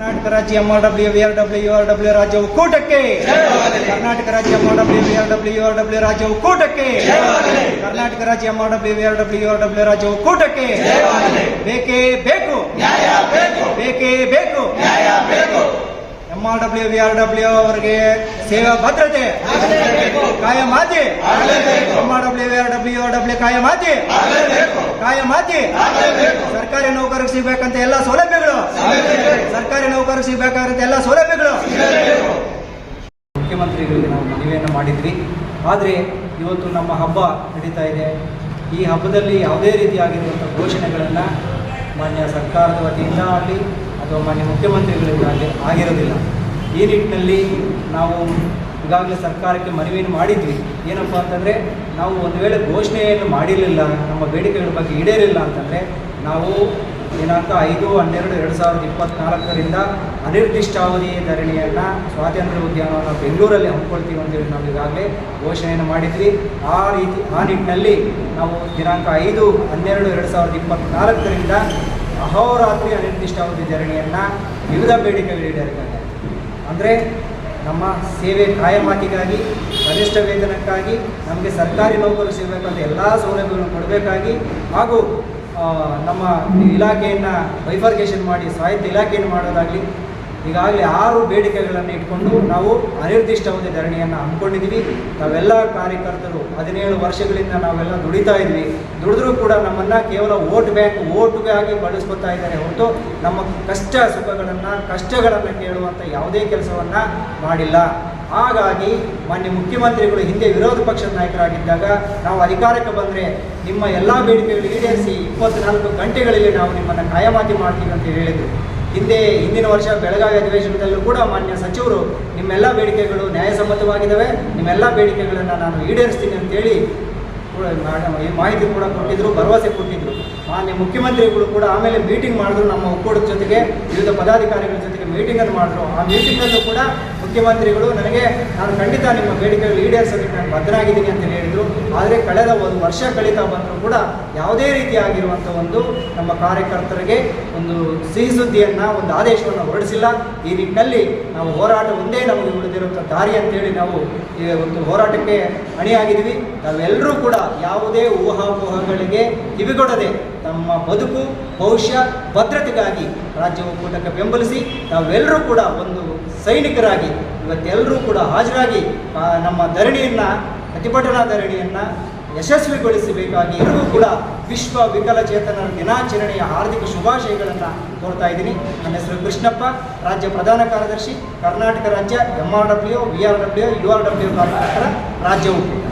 ಕರ್ನಾಟಕ ರಾಜ್ಯ M R W R W R W ರಾಜ್ಯ ಒಕ್ಕೂಟಕ್ಕೆ ಕರ್ನಾಟಕ ರಾಜ್ಯ M R W R W R W ರಾಜ್ಯ ಒಕ್ಕೂಟಕ್ಕೆ ಕರ್ನಾಟಕ ರಾಜ್ಯ M R W R W R W ರಾಜ್ಯ ಒಕ್ಕೂಟಕ್ಕೆ ಬೇಕೇ ಬೇಕು. ಬೇಕೇ. ಬೇಕು M R W R W ಅವರಿಗೆ ಸೇವಾ ಭದ್ರತೆ. ಕಾಯಮಾತಿ. M R W R W R W ಕಾಯಮಾತಿ. ಕಾಯಮಾತಿ. ಸರ್ಕಾರಿ ನೌಕರರಿಗೆ ಸಿಗಬೇಕಂತ ಎಲ್ಲ ಸೌಲಭ್ಯಗಳು. ಸಿಗ್ಬೇಕಾದಂತ ಎಲ್ಲ ಸೌಲಭ್ಯಗಳು. ಮುಖ್ಯಮಂತ್ರಿಗಳಿಗೆ ನಾವು ಮನವಿಯನ್ನು ಮಾಡಿದ್ವಿ. ಆದರೆ ಇವತ್ತು ನಮ್ಮ ಹಬ್ಬ ನಡೀತಾ ಇದೆ. ಈ ಹಬ್ಬದಲ್ಲಿ ಯಾವುದೇ ರೀತಿಯಾಗಿರುವಂಥ ಘೋಷಣೆಗಳನ್ನು ಮಾನ್ಯ ಸರ್ಕಾರದ ವತಿಯಿಂದ ಆಗಲಿ ಅಥವಾ ಮಾನ್ಯ ಮುಖ್ಯಮಂತ್ರಿಗಳಿಂದ ಆಗಲಿ ಆಗಿರೋದಿಲ್ಲ. ಈ ನಿಟ್ಟಿನಲ್ಲಿ ನಾವು ಈಗಾಗಲೇ ಸರ್ಕಾರಕ್ಕೆ ಮನವಿಯನ್ನು ಮಾಡಿದ್ವಿ. ಏನಪ್ಪ ಅಂತಂದರೆ ನಾವು ಒಂದು ವೇಳೆ ಘೋಷಣೆಯನ್ನು ಮಾಡಿರಲಿಲ್ಲ, ನಮ್ಮ ಬೇಡಿಕೆಗಳ ಬಗ್ಗೆ ಈಡೇರಿಲ್ಲ ಅಂತಂದರೆ ನಾವು ದಿನಾಂಕ ಐದು, ಹನ್ನೆರಡು, ಎರಡು ಸಾವಿರದ ಇಪ್ಪತ್ತ್ನಾಲ್ಕರಿಂದ ಅನಿರ್ದಿಷ್ಟಾವಧಿ ಧರಣಿಯನ್ನು ಸ್ವಾತಂತ್ರ್ಯ ಉದ್ಯಾನವನ್ನು ಬೆಂಗಳೂರಲ್ಲಿ ಹಮ್ಮಿಕೊಳ್ತೀವಿ ಅಂತೇಳಿ ನಾವು ಈಗಾಗಲೇ ಘೋಷಣೆಯನ್ನು ಮಾಡಿದ್ವಿ. ಆ ರೀತಿ, ಆ ನಿಟ್ಟಿನಲ್ಲಿ ನಾವು ದಿನಾಂಕ ಐದು, ಹನ್ನೆರಡು, ಎರಡು ಸಾವಿರದ ಇಪ್ಪತ್ತ್ನಾಲ್ಕರಿಂದ ಅಹೋರಾತ್ರಿ ಅನಿರ್ದಿಷ್ಟಾವಧಿ ಧರಣಿಯನ್ನು ವಿವಿಧ ಬೇಡಿಕೆಗಳು ಈಡೇರಿದ್ದಾರೆ. ಅಂದರೆ ನಮ್ಮ ಸೇವೆ ಕಾಯಮಾತಿಗಾಗಿ ಕನಿಷ್ಠ ವೇತನಕ್ಕಾಗಿ, ನಮಗೆ ಸರ್ಕಾರಿ ನೌಕರರು ಸಿಗಬೇಕಂತ ಎಲ್ಲ ಸೌಲಭ್ಯಗಳನ್ನು ಕೊಡಬೇಕಾಗಿ ಹಾಗೂ ನಮ್ಮ ಇಲಾಖೆಯನ್ನು ವೈಫರ್ಗೇಷನ್ ಮಾಡಿ ಸ್ವಾಯತ್ತ ಇಲಾಖೆಯನ್ನು ಮಾಡೋದಾಗಲಿ ಈಗಾಗಲೇ ಆರು ಬೇಡಿಕೆಗಳನ್ನು ಇಟ್ಕೊಂಡು ನಾವು ಅನಿರ್ದಿಷ್ಟಾವಧಿ ಧರಣಿಯನ್ನು ಹಮ್ಮಿಕೊಂಡಿದ್ದೀವಿ. ನಾವೆಲ್ಲ ಕಾರ್ಯಕರ್ತರು ಹದಿನೇಳು ವರ್ಷಗಳಿಂದ ನಾವೆಲ್ಲ ದುಡಿತಾ ಇದ್ವಿ. ದುಡಿದ್ರೂ ಕೂಡ ನಮ್ಮನ್ನು ಕೇವಲ ಓಟ್ ಬ್ಯಾಂಕ್ ಓಟ್ಗಾಗಿ ಬಳಸ್ಕೊತಾ ಇದ್ದಾರೆ ಹೊರತು ನಮ್ಮ ಕಷ್ಟ ಸುಖಗಳನ್ನು, ಕಷ್ಟಗಳನ್ನು ಕೇಳುವಂಥ ಯಾವುದೇ ಕೆಲಸವನ್ನು ಮಾಡಿಲ್ಲ. ಹಾಗಾಗಿ ಮಾನ್ಯ ಮುಖ್ಯಮಂತ್ರಿಗಳು ಹಿಂದೆ ವಿರೋಧ ಪಕ್ಷದ ನಾಯಕರಾಗಿದ್ದಾಗ ನಾವು ಅಧಿಕಾರಕ್ಕೆ ಬಂದರೆ ನಿಮ್ಮ ಎಲ್ಲ ಬೇಡಿಕೆಗಳು ಈಡೇರಿಸಿ ಇಪ್ಪತ್ನಾಲ್ಕು ಗಂಟೆಗಳಲ್ಲಿ ನಾವು ನಿಮ್ಮನ್ನು ಕಾಯಮಾತಿ ಮಾಡ್ತೀವಿ ಅಂತ ಹೇಳಿದರು. ಹಿಂದೆ ಹಿಂದಿನ ವರ್ಷ ಬೆಳಗಾವಿ ಅಧಿವೇಶನದಲ್ಲೂ ಕೂಡ ಮಾನ್ಯ ಸಚಿವರು ನಿಮ್ಮೆಲ್ಲ ಬೇಡಿಕೆಗಳು ನ್ಯಾಯಸಮ್ಮತವಾಗಿದ್ದಾವೆ. ನಿಮ್ಮೆಲ್ಲ ಬೇಡಿಕೆಗಳನ್ನು ನಾನು ಈಡೇರಿಸ್ತೀನಿ ಅಂತೇಳಿ ಮಾಹಿತಿ ಕೂಡ ಕೊಟ್ಟಿದ್ರು, ಭರವಸೆ ಕೊಟ್ಟಿದ್ರು. ಮಾನ್ಯ ಮುಖ್ಯಮಂತ್ರಿಗಳು ಕೂಡ ಆಮೇಲೆ ಮೀಟಿಂಗ್ ಮಾಡಿದ್ರು ನಮ್ಮ ಒಕ್ಕೂಟದ ಜೊತೆಗೆ, ವಿವಿಧ ಪದಾಧಿಕಾರಿಗಳ ಜೊತೆಗೆ ಮೀಟಿಂಗನ್ನು ಮಾಡಿದ್ರು. ಆ ಮೀಟಿಂಗಲ್ಲೂ ಕೂಡ ಮುಖ್ಯಮಂತ್ರಿಗಳು, ನನಗೆ ನಾನು ಖಂಡಿತ ನಿಮ್ಮ ಬೇಡಿಕೆಗಳು ಈಡೇರಿಸೋದಕ್ಕೆ ನಾನು ಬದ್ಧನಾಗಿದ್ದೀನಿ ಅಂತ ಹೇಳಿದರು. ಆದರೆ ಕಳೆದ ಒಂದು ವರ್ಷ ಕಳೀತಾ ಬಂದರೂ ಕೂಡ ಯಾವುದೇ ರೀತಿಯಾಗಿರುವಂಥ ಒಂದು ನಮ್ಮ ಕಾರ್ಯಕರ್ತರಿಗೆ ಒಂದು ಸಿಹಿ ಸುದ್ದಿಯನ್ನು ಒಂದು ಆದೇಶವನ್ನು ಹೊರಡಿಸಿಲ್ಲ. ಈ ನಿಟ್ಟಿನಲ್ಲಿ ನಾವು ಹೋರಾಟ ಒಂದೇ ನಮಗೆ ಉಳಿದಿರುವಂಥ ದಾರಿ ಅಂತೇಳಿ ನಾವು ಈ ಒಂದು ಹೋರಾಟಕ್ಕೆ ಅಣಿಯಾಗಿದ್ದೀವಿ. ನಾವೆಲ್ಲರೂ ಕೂಡ ಯಾವುದೇ ಊಹಾಪೋಹಗಳಿಗೆ ಕಿವಿಗೊಡದೆ ನಮ್ಮ ಬದುಕು, ಭವಿಷ್ಯ, ಭದ್ರತೆಗಾಗಿ ರಾಜ್ಯ ಒಕ್ಕೂಟಕ್ಕೆ ಬೆಂಬಲಿಸಿ ನಾವೆಲ್ಲರೂ ಕೂಡ ಒಂದು ಸೈನಿಕರಾಗಿ, ಇವತ್ತೆಲ್ಲರೂ ಕೂಡ ಹಾಜರಾಗಿ ನಮ್ಮ ಧರಣಿಯನ್ನು, ಪ್ರತಿಭಟನಾ ಧರಣಿಯನ್ನು ಯಶಸ್ವಿಗೊಳಿಸಬೇಕಾಗಿ ಎಲ್ಲರೂ ಕೂಡ ವಿಶ್ವ ವಿಕಲಚೇತನರ ದಿನಾಚರಣೆಯ ಹಾರ್ದಿಕ ಶುಭಾಶಯಗಳನ್ನು ಕೋರ್ತಾ ಇದ್ದೀನಿ. ನನ್ನ ಹೆಸರು ಕೃಷ್ಣಪ್ಪ, ರಾಜ್ಯ ಪ್ರಧಾನ ಕಾರ್ಯದರ್ಶಿ, ಕರ್ನಾಟಕ ರಾಜ್ಯ M R W V R W U R W ಕಾರ್ಯಕರ್ತರ ರಾಜ್ಯ ಒಕ್ಕೂಟ